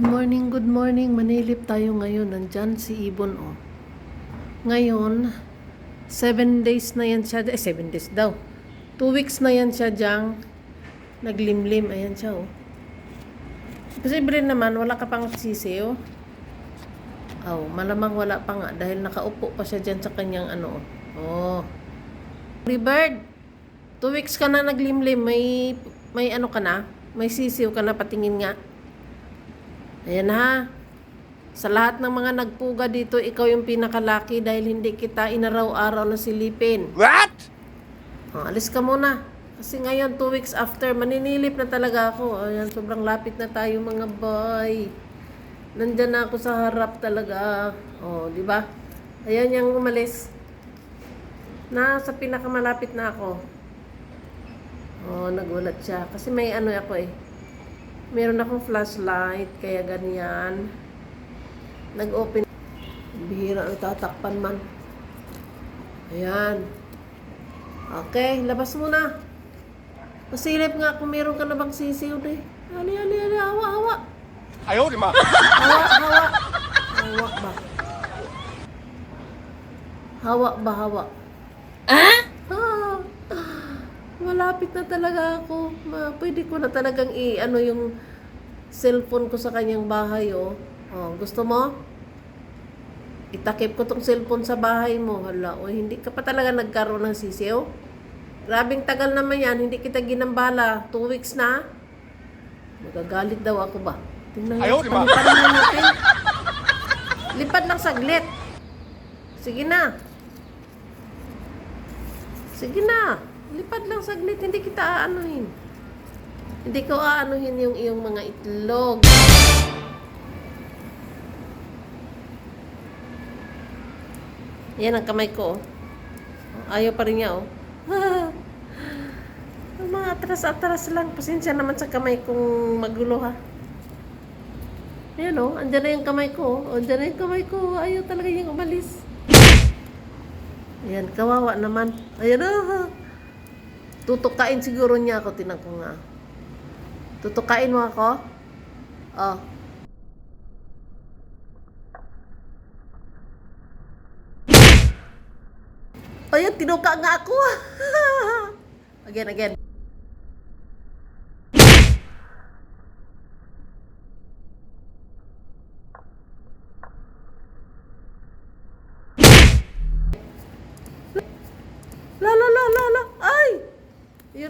morning, good morning. Manilip tayo ngayon. Nandyan si Ibon, oh. Ngayon, seven days na yan siya. Eh, seven days daw. Two weeks na yan siya diyang naglimlim. Ayan siya, oh. Posible naman, wala ka pang sisi, oh. Oh, malamang wala pa nga dahil nakaupo pa siya dyan sa kanyang ano. Oh. Bird, two weeks ka na naglimlim. May, may ano ka na? May sisiw ka na patingin nga. Ayan ha. Sa lahat ng mga nagpuga dito, ikaw yung pinakalaki dahil hindi kita inaraw-araw na silipin. What? Oh, alis ka muna. Kasi ngayon, two weeks after, maninilip na talaga ako. Ayan, sobrang lapit na tayo mga boy. Nandyan na ako sa harap talaga. Oh, di ba? Ayan yung umalis. Nasa pinakamalapit na ako. Oh, nagulat siya. Kasi may ano ako eh meron akong flashlight, kaya ganyan. Nag-open. Bihira na tatakpan man. Ayan. Okay, labas mo na. Nga kung meron ka na bang sisiw eh. Ali, ali, ali, awa, awa. Ayaw, di ma. Hawa, hawa. Hawa ba? Hawa ba, hawa? Ah? Malapit na talaga ako. Ma, pwede ko na talagang i, ano yung cellphone ko sa kanyang bahay, oh. Oh, gusto mo? Itakip ko tong cellphone sa bahay mo. Hala, o hindi ka pa talaga nagkaroon ng sisiw? Grabing tagal naman yan, hindi kita ginambala. Two weeks na. Magagalit daw ako ba? Tingnan ba? palitan na natin. Lipad lang saglit. Sige na. Sige na. Lipad lang saglit. Hindi kita aanuhin. Hindi ko aanuhin yung iyong mga itlog. Yan ang kamay ko. oh. Ayaw pa rin niya, oh. Mga atras-atras lang. Pasensya naman sa kamay kong magulo, ha. Ayan, oh. Andyan na yung kamay ko. Oh. Andyan na yung kamay ko. Ayaw talaga yung umalis. Ayan, kawawa naman. Ayan, oh. Tutukain siguro niya ako. Tinan ko nga. Tutukain mo ako? Oh. Ayan, tinuka nga ako. again, again.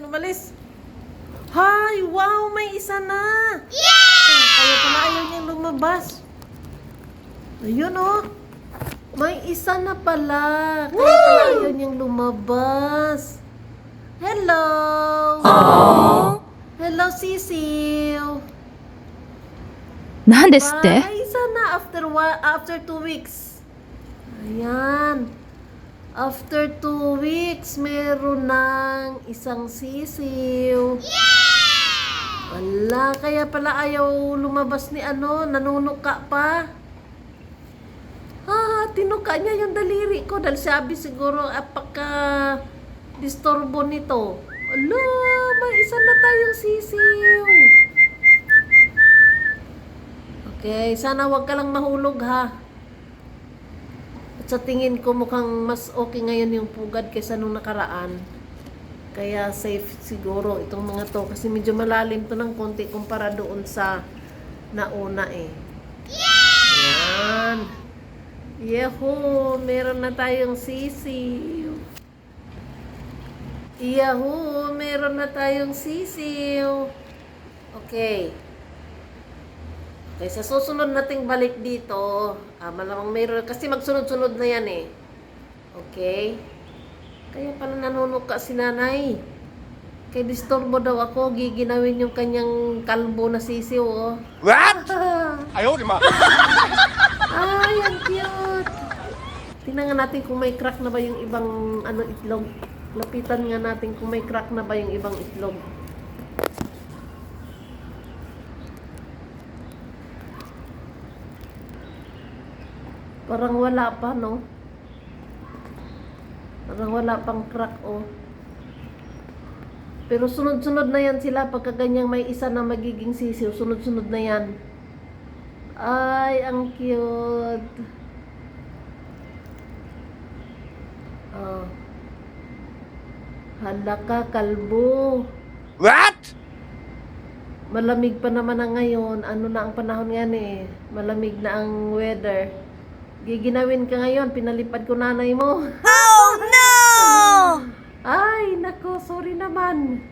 yan umalis. Hay! Wow! May isa na! Yeah! Kaya pala ayaw niyang lumabas. Ayun oh. May isa na pala. Kaya pala ayaw niyang lumabas. Hello! Aww. Hello, Sisil! Nandes te? Ay, isa na after, one, after two weeks. Ayan. After two weeks, meron ng isang sisiw. Yeah! Wala, kaya pala ayaw lumabas ni ano, nanunuka pa. Ah, tinuka niya yung daliri ko dahil sabi siguro apaka disturbo nito. Ala, may isa na tayong sisiw. Okay, sana wag ka lang mahulog ha. Sa tingin ko mukhang mas okay ngayon yung pugad kaysa nung nakaraan. Kaya safe siguro itong mga to kasi medyo malalim to ng konti kumpara doon sa nauna eh. Yan. Yahoo! Meron na tayong sisiw. Yahoo! Meron na tayong sisiw. Okay. Okay, sa susunod nating balik dito, ah, malamang mayroon, kasi magsunod-sunod na yan eh. Okay? Kaya pala nanonood ka si nanay. Kay disturbo daw ako, giginawin yung kanyang kalbo na sisiw oh. What? Ayaw, ni lima. Ay, ang cute. Tingnan natin kung may crack na ba yung ibang ano itlog. Lapitan nga natin kung may crack na ba yung ibang itlog. Parang wala pa, no? Parang wala pang crack, oh. Pero sunod-sunod na yan sila pagka ganyang may isa na magiging sisiw. Sunod-sunod na yan. Ay, ang cute. Oh. Hala ka, kalbo. What? Malamig pa naman na ngayon. Ano na ang panahon nga eh. Malamig na ang weather. Giginawin ka ngayon. Pinalipad ko nanay mo. Oh no! Ay, nako, sorry naman.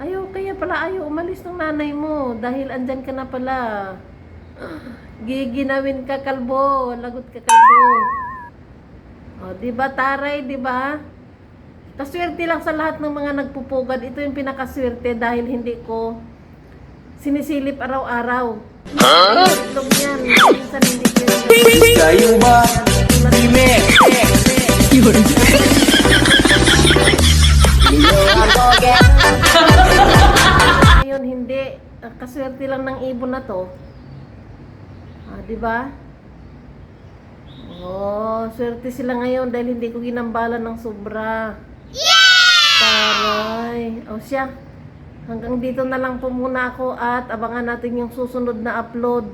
Ayaw, kaya pala ayaw umalis ng nanay mo. Dahil andyan ka na pala. Giginawin ka, kalbo. Lagot ka, kalbo. O, di ba, taray, di ba? Kaswerte lang sa lahat ng mga nagpupugad. Ito yung pinakaswerte dahil hindi ko sinisilip araw-araw. Huh? Itlog yan. Minsan hindi. Kayo ba? Dime! Ngayon, hindi. Ah, Kaswerte lang ng ibon na to. Ah, di ba? Oh, swerte sila ngayon dahil hindi ko ginambalan ng sobra. Taray. O siya. Hanggang dito na lang po muna ako at abangan natin yung susunod na upload.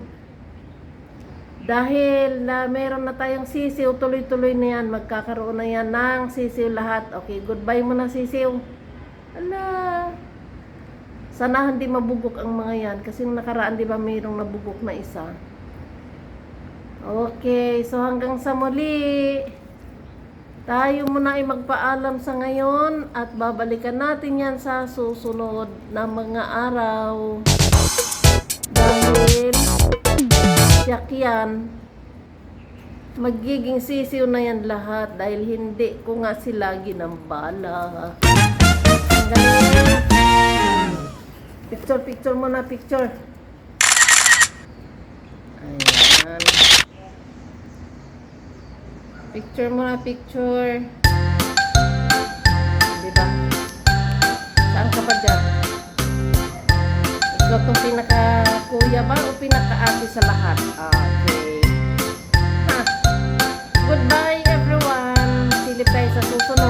Dahil na meron na tayong sisiw, tuloy-tuloy na yan. Magkakaroon na yan ng sisiw lahat. Okay, goodbye muna sisiw. Ala. Sana hindi mabugok ang mga yan. Kasi nakaraan, di ba, mayroong nabugok na isa. Okay, so hanggang sa muli. Tayo muna ay magpaalam sa ngayon at babalikan natin yan sa susunod na mga araw. Dahil siyak yan, magiging sisiw na yan lahat dahil hindi ko nga sila ginambala. Picture, picture muna, picture. Ayan. Picture muna, picture. Di ba? Saan ka pa dyan? Ikaw tong pinaka-kuya ba o pinaka-ate sa lahat? Okay. Ha. Goodbye everyone. Silip sa susunod